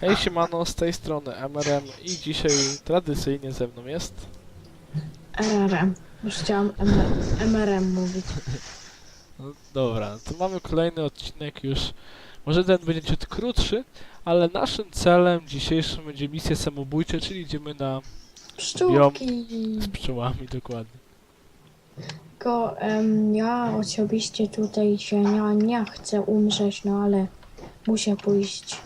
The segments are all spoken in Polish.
Hej siemano, z tej strony MRM i dzisiaj tradycyjnie ze mną jest RRM. Już chciałam MR MRM mówić. no, Dobra, to mamy kolejny odcinek już Może ten będzie ciut krótszy Ale naszym celem dzisiejszym będzie misja samobójcza Czyli idziemy na Pszczółki. z pszczołami dokładnie Tylko em, ja osobiście tutaj się nie, nie chcę umrzeć, no ale muszę pójść.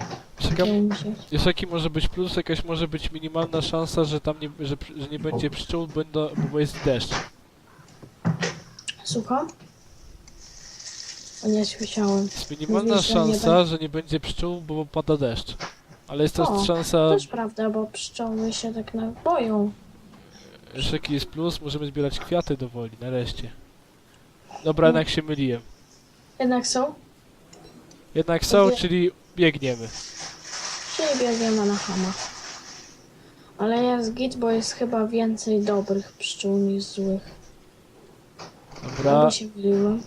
Będzie. jest jaki może być plus, jakaś może być minimalna szansa, że tam nie, że, że nie będzie pszczół, będą, bo jest deszcz Słucham? O, nie słyszałem. Jest minimalna Mówisz, że nie szansa, że nie będzie pszczół, bo pada deszcz Ale jest też O, szansa Też prawda, bo pszczoły się tak na boją. Jeszcze jaki jest plus? Możemy zbierać kwiaty do woli, nareszcie. Dobra, jednak się myliłem. Jednak są? Jednak są, czyli biegniemy. Czyli biegniemy na hama. Ale jest git, bo jest chyba więcej dobrych pszczół niż złych. Dobra, Albo się myliłem.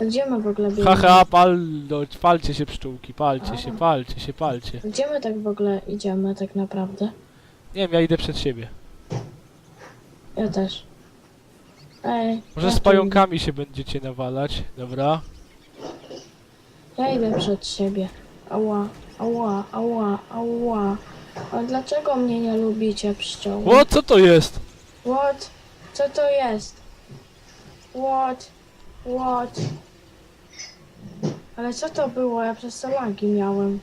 A Gdzie my w ogóle biegniemy? haha, pal, no, palcie się pszczółki, palcie się, palcie się, palcie. Gdzie my tak w ogóle idziemy tak naprawdę? Nie wiem, ja idę przed siebie. Ja też. Ej. Może ja z tu pająkami się będziecie nawalać, dobra? Ja idę przed siebie. Ała, ała, ała, ała. A dlaczego mnie nie lubicie pszczoły? O, co to jest? What? Co to jest? What? What? Ale co to było? Ja przez to lagi miałem.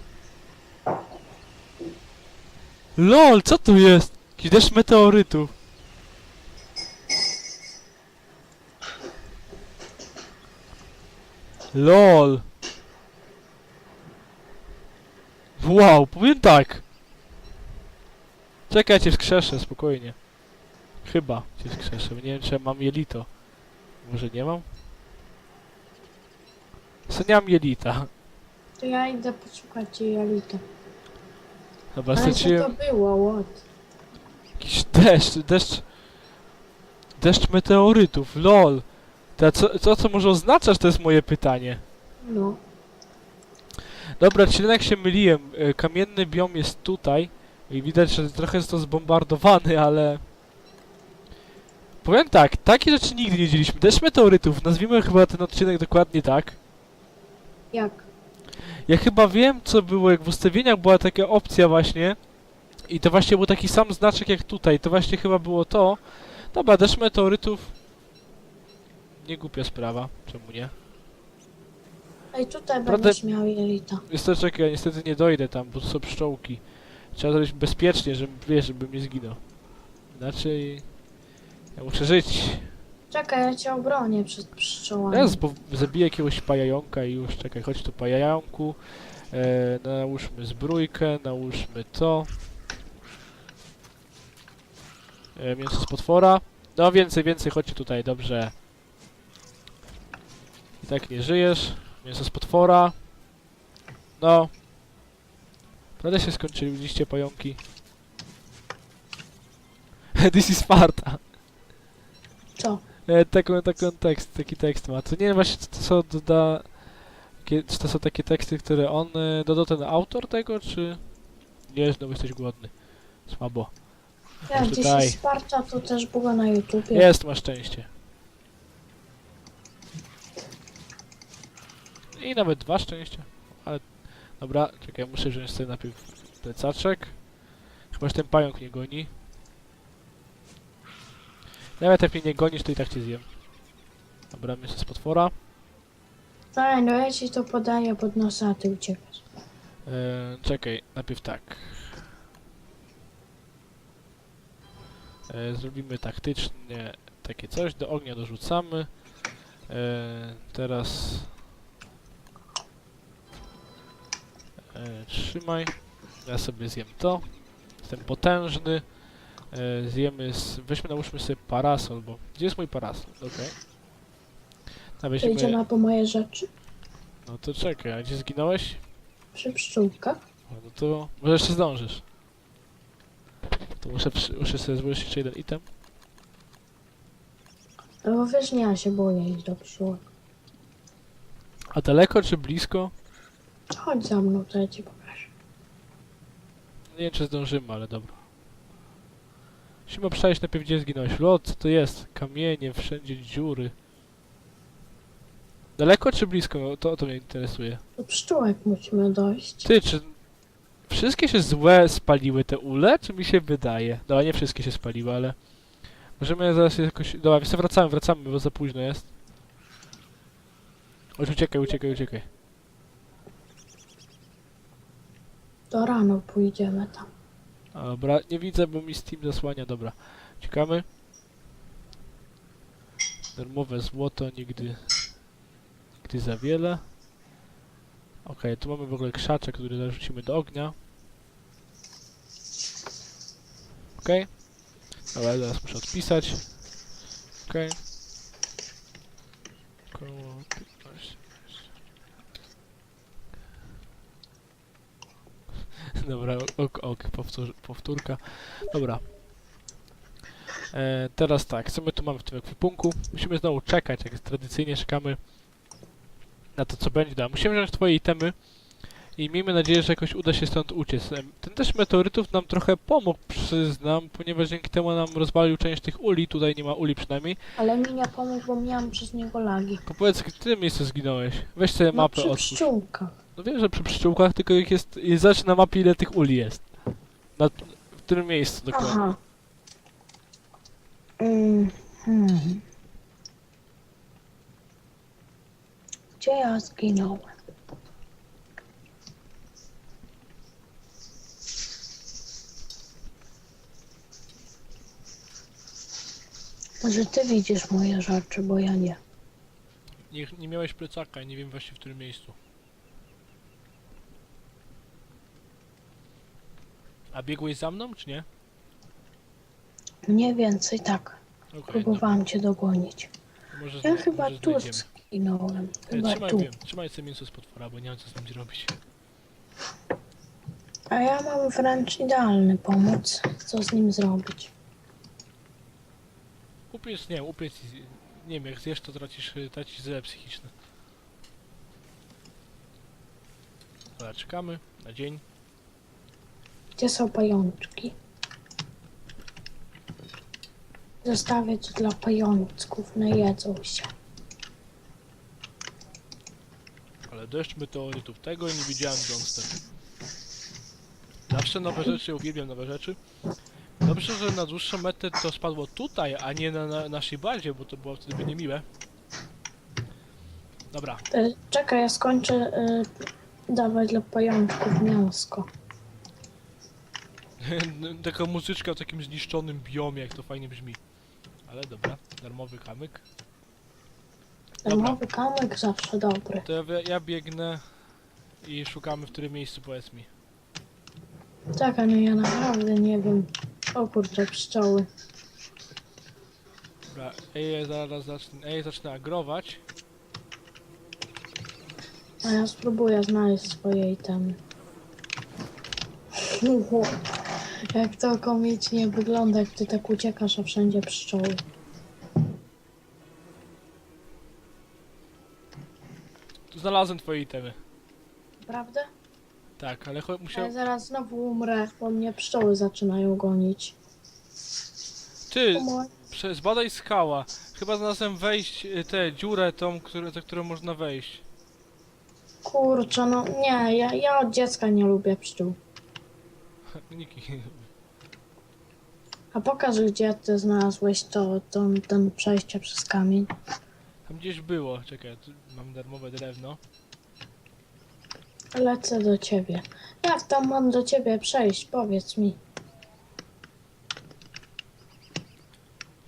LOL, co to jest? Jakiś deszcz meteorytów. LOL. Wow, powiem tak. Czekaj, cię wskrzeszę, spokojnie. Chyba cię wskrzeszę, bo nie wiem czy ja mam jelito. Może nie mam? Co nie mam jelita. To ja idę poszukać jelita. Dobra, Ale co straciłem to było? What? jakiś deszcz, deszcz... Deszcz meteorytów, lol. To co, co, co może oznaczać, to jest moje pytanie. No. Dobra, czyli się myliłem. E, Kamienny biom jest tutaj. I widać, że trochę jest to zbombardowany, ale... Powiem tak, takie rzeczy nigdy nie widzieliśmy. Deszcz meteorytów, nazwijmy chyba ten odcinek dokładnie tak. Jak? Ja chyba wiem, co było, jak w ustawieniach była taka opcja właśnie. I to właśnie był taki sam znaczek jak tutaj. To właśnie chyba było to. Dobra, deszcz meteorytów. Nie głupia sprawa, czemu nie? Ej, tutaj Prawda- będziesz miał jelita. Jest to czekaj, ja niestety nie dojdę tam, bo to są pszczołki. Trzeba zrobić bezpiecznie, żebym, wiesz, żebym nie zginął. Inaczej... Ja muszę żyć. Czekaj, ja cię obronię przed pszczołami. Ja zbo- zabiję jakiegoś pajająka i już, czekaj, chodź tu pajająku. E, nałóżmy zbrójkę, nałóżmy to. E, mięso z potwora. No więcej, więcej, chodźcie tutaj, dobrze. I tak nie żyjesz. Mięso z potwora. No. Prawda się skończyliście pająki? This is Sparta. Co? E, taką, taką tekst, taki tekst ma. To nie wiem właśnie, są doda... Czy to są takie teksty, które on e, dodał ten autor tego, czy... Nie, znowu jesteś głodny. Słabo. Ja Może gdzieś daj. jest Sparta, to też było na YouTubie. Jest, masz szczęście. I nawet dwa szczęścia. Ale... Dobra, czekaj, muszę wziąć sobie najpierw plecaczek. Chyba, że ten pająk nie goni. Nawet jak mnie nie gonisz, to i tak cię zjem. Dobra, mięso z potwora. Ej, no ja ci to podaję pod nosa, a ty uciekasz. E, czekaj, najpierw tak. E, zrobimy taktycznie takie coś, do ognia dorzucamy. E, teraz... E, trzymaj. Ja sobie zjem to. Jestem potężny. E, zjemy z... Weźmy, nałóżmy sobie parasol, bo... Gdzie jest mój parasol? Okej. Okay. Weźmy... idziemy po moje rzeczy. No to czekaj, a gdzie zginąłeś? Przy pszczółkach. No no to może jeszcze zdążysz. To muszę, przy, muszę sobie złożyć jeszcze jeden item. No bo wiesz, nie, ja się boję iść do pszczółek. A daleko czy blisko? Chodź za mną, to ja ci pokażę. Nie wiem czy zdążymy, ale dobra. Musimy przejść najpierw gdzie zginąłeś. Lot, co to jest? Kamienie, wszędzie dziury. Daleko czy blisko? To, to mnie interesuje. Do pszczółek musimy dojść. Ty, czy wszystkie się złe spaliły te ule, czy mi się wydaje? Dobra, nie wszystkie się spaliły, ale możemy zaraz jakoś... Dobra, więc wracamy, wracamy, bo za późno jest. Chodź, uciekaj, uciekaj, uciekaj. Do rano pójdziemy tam. Dobra, nie widzę, bo mi Steam zasłania, dobra. Ciekamy. Darmowe złoto, nigdy... Nigdy za wiele. Okej, tu mamy w ogóle krzaczek, który zarzucimy do ognia. Okej. Dobra, zaraz muszę odpisać. Okej. Koło Dobra, ok, ok, powtór, powtórka. Dobra. E, teraz tak, co my tu mamy w tym ekwipunku? Musimy znowu czekać, jak tradycyjnie czekamy na to, co będzie. Dobra, musimy wziąć twoje itemy i miejmy nadzieję, że jakoś uda się stąd uciec. Em, Ten też meteorytów nam trochę pomógł, przyznam, ponieważ dzięki temu nam rozwalił część tych uli, tutaj nie ma uli przynajmniej. Ale mi nie pomógł, bo miałam przez niego lagi. Powiedz, w którym miejscu zginąłeś? Weź sobie No mapę przy pszczółkach. No wiem, że przy pszczółkach, tylko jak jest, jest zobacz na mapie ile tych uli jest. Na w którym miejscu dokładnie. Aha. Mm, hmm. Gdzie ja zginąłem? Może ty widzisz moje rzeczy, bo ja nie. Nie, nie miałeś plecaka i nie wiem właśnie w którym miejscu. A biegłeś za mną, czy nie? Mniej więcej tak. Okej, Próbowałam cię dogonić. może Ja zna- chyba może tu znajdziemy. zginąłem. E, Chyba Trzymaj, tu. wiem, trzymaj sobie mięso z potwora, bo nie wiem co z nim zrobić. A ja mam wręcz idealny pomysł, co z nim zrobić. Upiec, nie, upiec, i- nie wiem, jak zjesz to tracisz, y, tracisz zle psychiczne. Dobra, czekamy na dzień. Gdzie są pajączki? Zostawię to dla pajączków, najedzą się. Ale deszcz meteorytów, tego nie widziałem Johnston. Zawsze nowe rzeczy, uwielbiam nowe rzeczy. Dobrze, że na dłuższą metę to spadło tutaj, a nie na, na naszej bazie, bo to było wtedy by niemiłe. Dobra, E, Czekaj, ja skończę y, dawać dla pajączków mięsko. taka muzyczka w takim zniszczonym biomie, jak to fajnie brzmi. Ale dobra, darmowy kamyk. Darmowy kamyk zawsze dobry. To ja, ja biegnę i szukamy w którym miejscu, powiedz mi. Tak, ale ja naprawdę nie wiem. O kurczę, pszczoły. Dobra, ej, zaraz zacznę, ej, zacznę agrować. A ja spróbuję znaleźć swoje itemy. Jak to komicznie wygląda, jak ty tak uciekasz, a wszędzie pszczoły. Tu znalazłem twoje itemy. Prawda? Tak, ale cho- musiał... Ja zaraz znowu umrę, bo mnie pszczoły zaczynają gonić. Ty, prze- zbadaj skała. Chyba znalazłem wejść, y, tę dziurę tą, które, za którą można wejść. Kurczę, no nie, ja, ja od dziecka nie lubię pszczół. Niki. A pokaż, gdzie ty znalazłeś to, to ten przejście przez kamień. Tam gdzieś było, czekaj, tu mam darmowe drewno. Lecę do ciebie. Jak tam mam do ciebie przejść? Powiedz mi.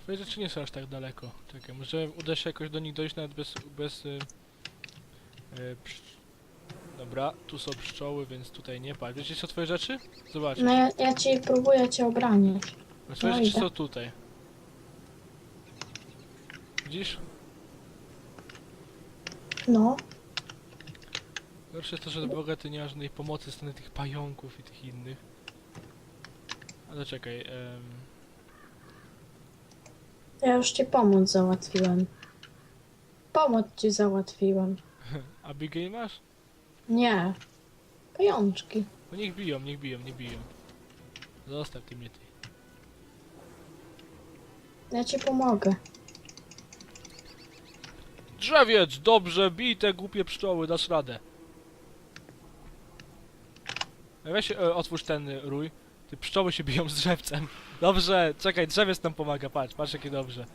Twoje rzeczy nie są aż tak daleko. Czekaj, może uda się jakoś do nich dojść nawet bez... bez y, y. Dobra, tu są pszczoły, więc tutaj nie patrz. Wiecie co twoje rzeczy? Zobacz. No ja, ja ci próbuję cię obraniać. Twoje no rzeczy idę. są tutaj. Widzisz? No, Gorsze jest to, że Boga ty nie masz żadnej pomocy ze strony tych pająków i tych innych. Ale czekaj, em, ja już ci pomoc załatwiłem. Pomoc ci załatwiłem. Abigail masz? Nie, Pajączki. No niech biją, niech biją, nie biją. Zostaw ty mnie ty. Ja ci pomogę. Drzewiec! Dobrze, bij te głupie pszczoły, dasz radę. Weź, e, otwórz ten rój. Ty pszczoły się biją z drzewcem. Dobrze, czekaj, drzewiec nam pomaga, patrz, patrz jakie dobrze.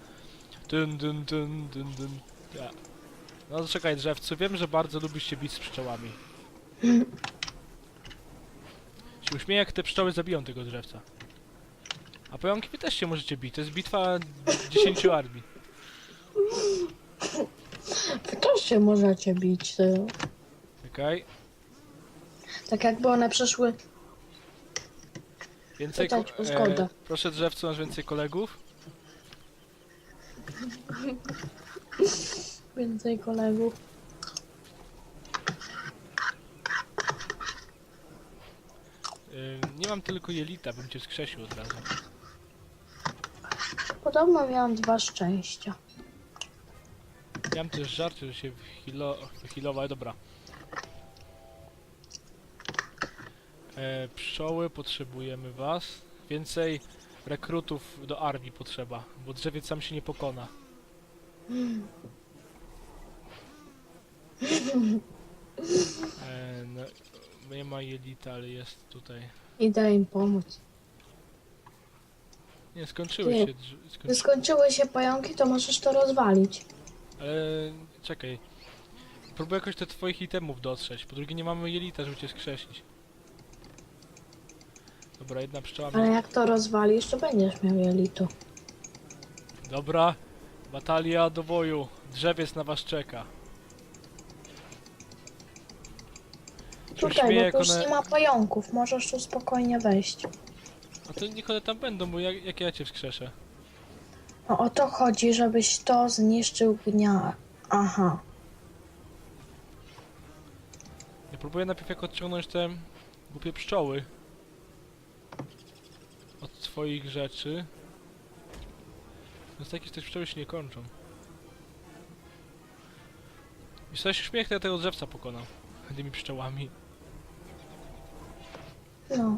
Dun, dun, dun, dun, dun. Ja. No czekaj, drzewcu, wiem, że bardzo lubisz się bić z pszczołami. Się uśmieję, jak te pszczoły zabiją tego drzewca. A pająki wy też się możecie bić, to jest bitwa 10 armii. Wy też się możecie bić. ty. Czekaj. Tak jakby one przeszły. Więcej Pytać ko- o zgodę. proszę drzewcu, masz więcej kolegów? Więcej kolegów. Yy, nie mam tylko jelita, bym cię skrzesił od razu. Podobno miałam dwa szczęścia. Miałem też żart, że się wyhilo- wyhealował, ale dobra. E, pszczoły, potrzebujemy was. Więcej rekrutów do armii potrzeba, bo drzewiec sam się nie pokona. E, no, nie ma jelita, ale jest tutaj. Idę im pomóc. Nie, skończyły Nie. się. drz- Gdy Skończy... skończyły się pająki, to możesz to rozwalić. Ale czekaj. Próbuję jakoś do twoich itemów dotrzeć. Po drugie nie mamy jelita, żeby cię skrzesić. Dobra, jedna pszczoła Ale mnie... jak to rozwalisz, to będziesz miał jelitu. Dobra. Batalia do boju. Drzewiec na was czeka. Tutaj, bo jak tu już one... nie ma pająków. Możesz tu spokojnie wejść. A to niech one tam będą, bo jak, jak ja cię wskrzeszę? No o to chodzi, żebyś to zniszczył gnia. Aha. Ja próbuję najpierw jak odciągnąć te głupie pszczoły. Od twoich rzeczy. Więc takie te pszczoły się nie kończą. Wiesz co, ja się śmiech, to ja tego drzewca pokonał. Tymi pszczołami. No.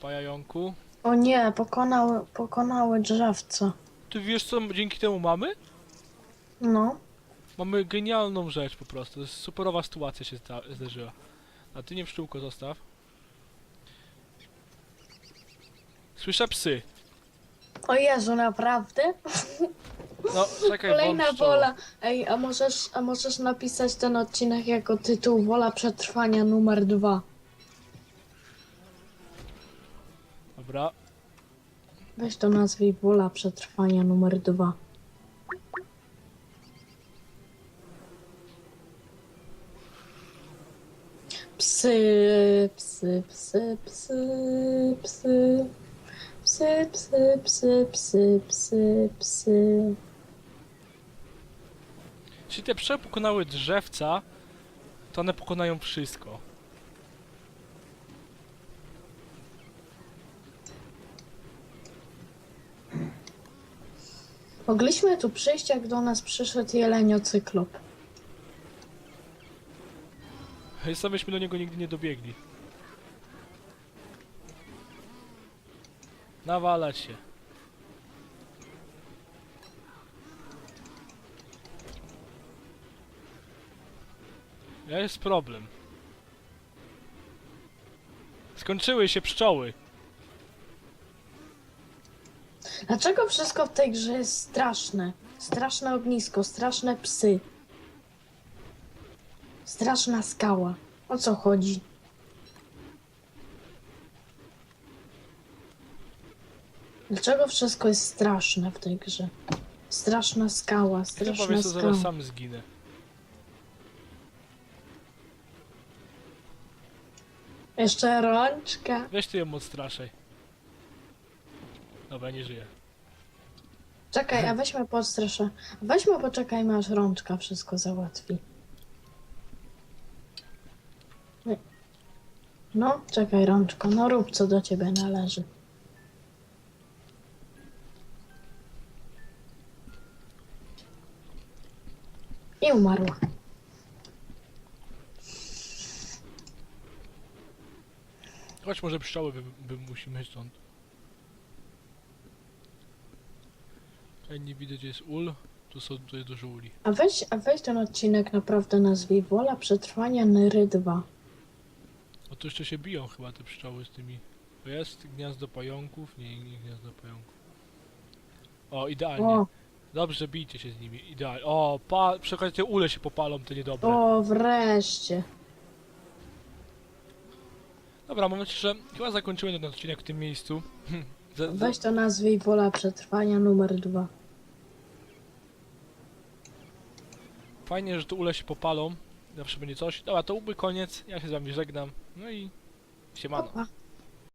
Pajajonku. O nie, pokonały, pokonały drzewce. Ty wiesz co dzięki temu mamy? No. Mamy genialną rzecz po prostu. To jest superowa sytuacja się zda zdarzyła. A ty nie pszczółko zostaw. Słyszę psy. O Jezu, naprawdę? No, czekaj, Kolejna włącz wola. Ej, a możesz, a możesz napisać ten odcinek jako tytuł Wola przetrwania numer dwa. Dobra. Weź to nazwij Wola przetrwania numer dwa. Psy, psy, psy, psy, psy. Psy, psy, psy, psy, psy, psy. Jeśli te pszczoły pokonały drzewca, to one pokonają wszystko. Mogliśmy tu przyjść, jak do nas przyszedł jeleniocyklop. I sam byśmy do niego nigdy nie dobiegli. Nawalać się. Jest problem. Skończyły się pszczoły. Dlaczego wszystko w tej grze jest straszne? Straszne ognisko, straszne psy. Straszna skała. O co chodzi? Dlaczego wszystko jest straszne w tej grze? Straszna skała, to straszna powiesz, to skała. zaraz sam zginę. Jeszcze rączka. Weź ty ją odstraszaj. Dobra, nie żyję. Czekaj, a weźmy podstraszę. Weźmy, poczekajmy aż rączka wszystko załatwi. No, czekaj, rączko, no rób co do ciebie należy. I umarła. Chodź może pszczoły by, by musimy stąd. Tutaj nie widać gdzie jest ul. Tu są tutaj dużo uli. A weź, a weź ten odcinek naprawdę nazwij Wola Przetrwania Nery 2. O tu jeszcze się biją chyba te pszczoły z tymi. To jest gniazdo pająków? Nie, nie gniazdo pająków. O, idealnie. O, Dobrze, bijcie się z nimi. Idealnie. O, pa, przy okazji te ule się popalą, to niedobre. o, wreszcie. Dobra, mam nadzieję, że chyba zakończymy ten odcinek w tym miejscu. Za- za- Weź to nazwij Wola Przetrwania numer 2. Fajnie, że te ule się popalą. Zawsze będzie coś. Dobra, to byłby koniec. Ja się z wami żegnam. No i siemano. Pa.